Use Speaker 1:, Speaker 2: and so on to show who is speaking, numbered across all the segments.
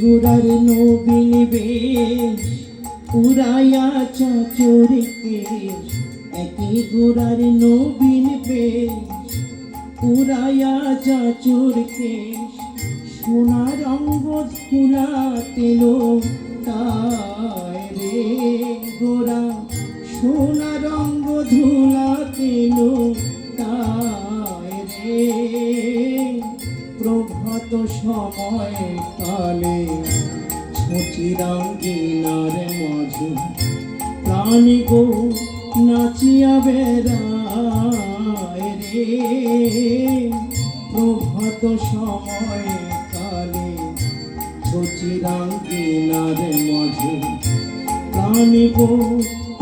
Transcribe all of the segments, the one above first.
Speaker 1: গোড়ার নবীন বেশ উড়াইয়া চাচরে কেশ একই গোড়ার নবীন বেশ। উড়াইয়া চাচর কেশ সোনার অঙ্গ ধুলা তেল রে গোড়া সোনার অঙ্গ ধুলা তেল রে। প্রভাত সময় কালে ছচিরাঙ্গিনার মাঝে প্রাণী গো নাচিয়া বেড়ায় রে। প্রভাত সময় কালে ছচিরাঙ্গিনার মাঝে প্রাণী গো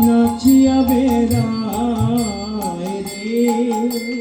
Speaker 1: নাচিয়া বেড়ায় রে।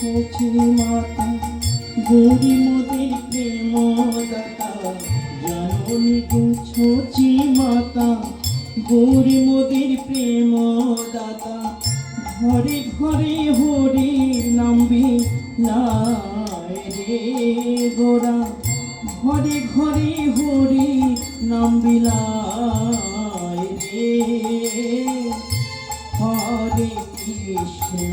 Speaker 1: ছোচি মাতা, গৌরী মোদের প্রেম দাতা, জননী গো ছোচি মাতা গৌরী মোদের প্রেম দাতা। ঘরে ঘরে হরি নামবি রে গোরা, ঘরে ঘরে হরি নামবিলায় রে। হরে কৃষ্ণ।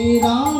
Speaker 1: হরে